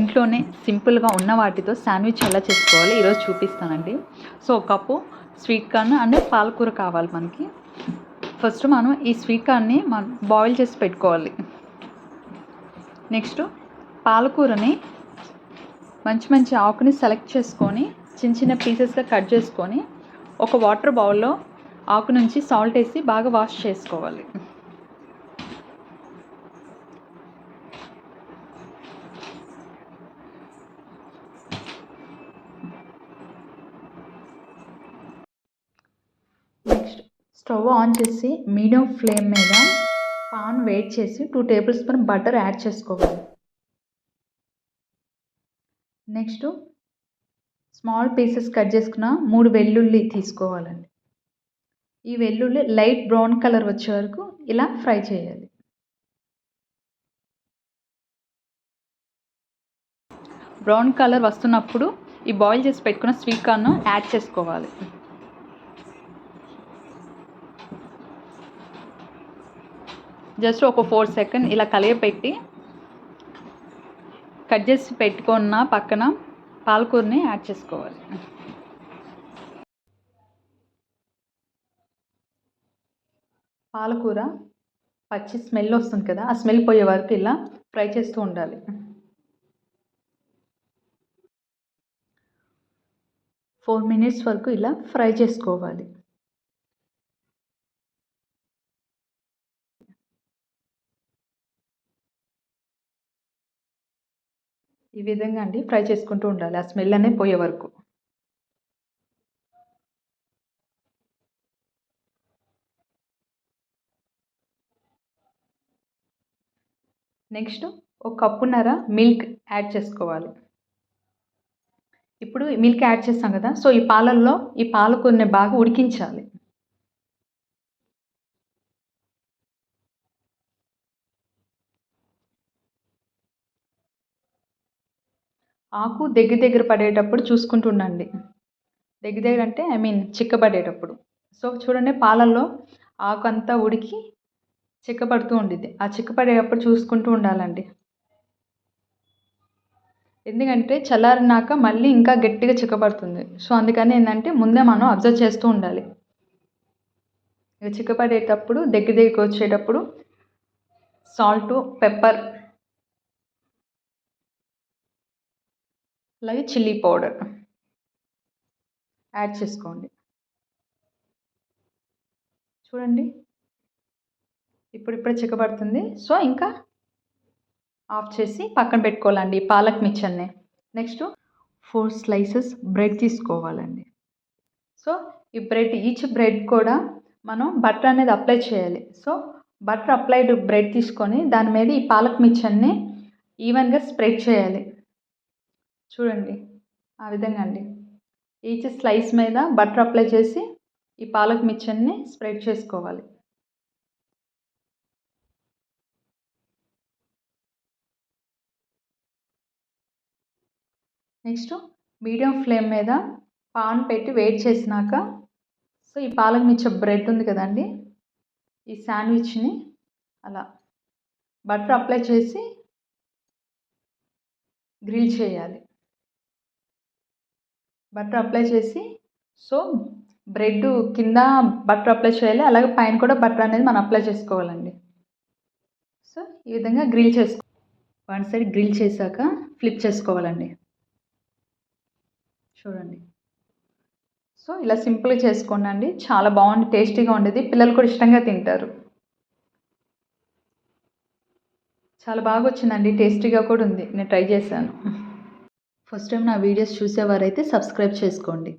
ఇంట్లోనే సింపుల్గా ఉన్న వాటితో శాండ్విచ్ ఎలా చేసుకోవాలి ఈరోజు చూపిస్తానండి. సో ఒక కప్పు స్వీట్ కార్న్ అండ్ పాలకూర కావాలి మనకి. ఫస్ట్ మనం ఈ స్వీట్ కార్న్ని మనం బాయిల్ చేసి పెట్టుకోవాలి. నెక్స్ట్ పాలకూరని మంచి మంచి ఆకుని సెలెక్ట్ చేసుకొని చిన్న చిన్న పీసెస్గా కట్ చేసుకొని ఒక వాటర్ బౌల్లో ఆకు నుంచి సాల్ట్ వేసి బాగా వాష్ చేసుకోవాలి నెక్స్ట్ స్టవ్ ఆన్ చేసి మీడియం ఫ్లేమ్ మీద పాన్ వేట్ చేసి two table spoon butter add చేసుకోవాలి. నెక్స్ట్ స్మాల్ పీసెస్ కట్ చేసుకున్న మూడు వెల్లుల్లి తీసుకోవాలండి. ఈ వెల్లుల్లి లైట్ బ్రౌన్ కలర్ వచ్చే వరకు ఇలా ఫ్రై చేయాలి. బ్రౌన్ కలర్ వస్తున్నప్పుడు ఈ బాయిల్ చేసి పెట్టుకున్న స్వీట్ కార్న్ యాడ్ చేసుకోవాలి. జస్ట్ ఒక ఫోర్ సెకండ్ ఇలా కలియపెట్టి కట్ చేసి పెట్టుకున్న పక్కన పాలకూరని యాడ్ చేసుకోవాలి. పాలకూర పచ్చి స్మెల్ వస్తుంది కదా ఆ స్మెల్ పోయే వరకు ఇలా ఫ్రై చేస్తూ ఉండాలి. ఫోర్ మినిట్స్ వరకు ఇలా ఫ్రై చేసుకోవాలి. ఈ విధంగా అండి ఫ్రై చేసుకుంటూ ఉండాలి. ఆ స్మెల్ అనేది పోయే వరకు. నెక్స్ట్ ఒక కప్పున్నర మిల్క్ యాడ్ చేసుకోవాలి. ఇప్పుడు మిల్క్ యాడ్ చేస్తాం కదా సో ఈ పాలల్లో ఈ పాలకూరని బాగా ఉడికించాలి. ఆకు దగ్గర దగ్గర పడేటప్పుడు చూసుకుంటూ ఉండండి దగ్గర దగ్గర అంటే ఐ మీన్ చిక్కబడేటప్పుడు. సో చూడండి పాలల్లో ఆకు అంతా ఉడికి చిక్కపడుతూ ఉండిద్ది. ఆ చిక్కపడేటప్పుడు చూసుకుంటూ ఉండాలండి. ఎందుకంటే చల్లారినాక మళ్ళీ ఇంకా గట్టిగా చిక్కపడుతుంది సో అందుకని ఏంటంటే ముందే మనం అబ్జర్వ్ చేస్తూ ఉండాలి. ఇక చిక్కపడేటప్పుడు దగ్గర దగ్గరికి వచ్చేటప్పుడు సాల్ట్ పెప్పర్ అలాగే చిల్లీ పౌడర్. యాడ్ చేసుకోండి. చూడండి. ఇప్పుడు ఇప్పుడే చిక్కబడుతుంది. సో ఇంకా ఆఫ్ చేసి పక్కన పెట్టుకోవాలండి పాలక్ మిక్చర్ని నెక్స్ట్ ఫోర్ స్లైసెస్ బ్రెడ్ తీసుకోవాలండి. సో ఈ బ్రెడ్ ఈచ్ బ్రెడ్ కూడా మనం బటర్ అనేది అప్లై చేయాలి. సో బటర్ అప్లైడ్ బ్రెడ్ తీసుకొని దాని మీద ఈ పాలక్ మిక్చర్ని ఈవెన్గా స్ప్రెడ్ చేయాలి. చూడండి ఆ విధంగా అండి. ఈచ్ స్లైస్ మీద బటర్ అప్లై చేసి ఈ పాలక్ మిక్చర్ని స్ప్రెడ్ చేసుకోవాలి. నెక్స్ట్ మీడియం ఫ్లేమ్ మీద పాన్ పెట్టి వెయిట్ చేసినాక సో ఈ పాలక్ మిక్చర్ బ్రెడ్ ఉంది కదండి ఈ శాండ్విచ్ని అలా బటర్ అప్లై చేసి గ్రిల్ చేయాలి. బటర్ అప్లై చేసి సో బ్రెడ్ కింద బటర్ అప్లై చేయాలి అలాగే పైన కూడా బటర్ అనేది మనం అప్లై చేసుకోవాలండి. సో ఈ విధంగా గ్రిల్ చేసుకో వన్ సైడ్ గ్రిల్ చేశాక ఫ్లిప్ చేసుకోవాలండి. చూడండి. సో ఇలా సింపుల్గా చేసుకోండి అండి. చాలా బాగుంది టేస్టీగా ఉండేది. పిల్లలు కూడా ఇష్టంగా తింటారు. చాలా బాగా వచ్చిందండి టేస్టీగా కూడా ఉంది. నేను ట్రై చేశాను. ఫస్ట్ టైం నా వీడియోస్ చూసేవారైతే సబ్స్క్రైబ్ చేసుకోండి.